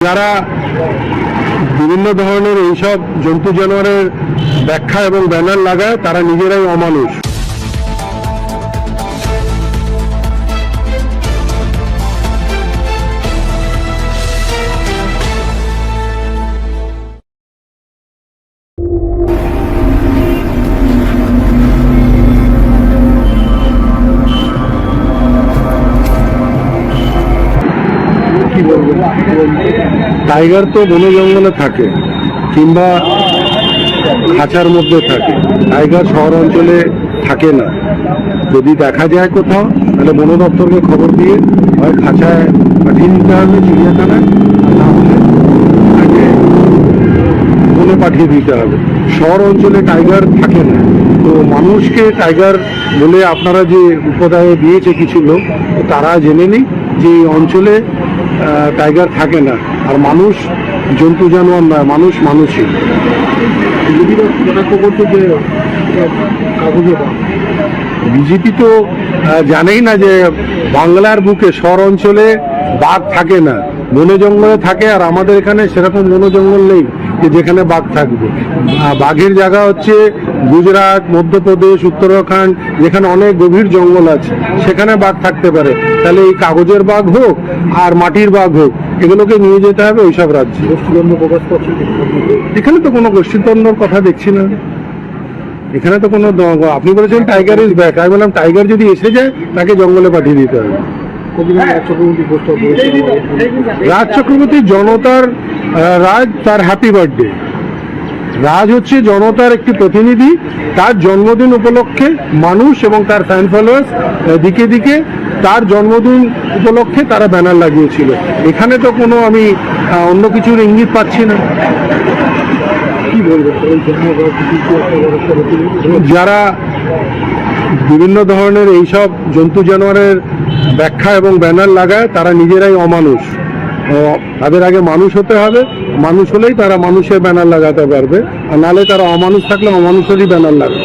যারা বিভিন্ন ধরনের এইসব জন্তু জানোয়ারের ব্যাখ্যা এবং ব্যানার লাগায় তারা নিজেরাই অমানুষ। টাইগার তো বনে জঙ্গলে থাকে, কিংবা খাঁচার মধ্যে থাকে। টাইগার শহর অঞ্চলে থাকে না। যদি দেখা যায় কোথাও, তাহলে বন দপ্তরকে খবর দিয়ে হয় খাঁচায় পাঠিয়ে দিতে হবে চিড়িয়াখানায় না হলে তাকে বনে পাঠিয়ে দিতে হবে। শহর অঞ্চলে টাইগার থাকে না। তো মানুষকে টাইগার বলে আপনারা যে উপদায় দিয়েছে কিছু লোক তারা জেনে নিই যে এই অঞ্চলে টাইগার থাকে না। আর মানুষ জন্তু, জানোয়ার নয় মানুষ মানুষই। বিজেপি তো জানেই না যে বাংলার বুকে শহর অঞ্চলে বাঘ থাকে না বন জঙ্গলে থাকে, আর আমাদের এখানে সেরকম বন জঙ্গল নেই। যেখানে বাঘ থাকবে। বাঘের জায়গা হচ্ছে গুজরাট মধ্যপ্রদেশ উত্তরাখণ্ড যেখানে অনেক গভীর জঙ্গল আছে। সেখানে বাঘ থাকতে পারে। তাহলে এই কাগজের বাঘ হোক আর মাটির বাঘ হোক এগুলোকে নিয়ে যেতে হবে ওইসব রাজ্যে। এখানে তো কোনো গোষ্ঠীদ্বন্দ্বর কথা দেখছি না। এখানে তো কোনো আপনি বলেছেন টাইগার ইজ ব্যাক আমি বললাম টাইগার যদি এসে যায় তাকে জঙ্গলে পাঠিয়ে দিতে হবে। রাজ চক্রবর্তী জনতার রাজ তার হ্যাপি বার্থডে রাজ হচ্ছে জনতার একটি প্রতিনিধি। তার জন্মদিন উপলক্ষে মানুষ এবং তার ফ্যান ফলোয়ার্স দিকে দিকে তার জন্মদিন উপলক্ষে তারা ব্যানার লাগিয়েছিল। এখানে তো কোনো আমি অন্য কিছুর ইঙ্গিত পাচ্ছি না। যারা বিভিন্ন ধরনের এইসব জন্তু জানোয়ারের ব্যাখ্যা এবং ব্যানার লাগায় তারা নিজেরাই অমানুষ। তাদের আগে মানুষ হতে হবে। মানুষ হলেই তারা মানুষের ব্যানার লাগাতে পারবে। আর নাহলে তারা অমানুষ থাকলে অমানুষেরই ব্যানার লাগবে।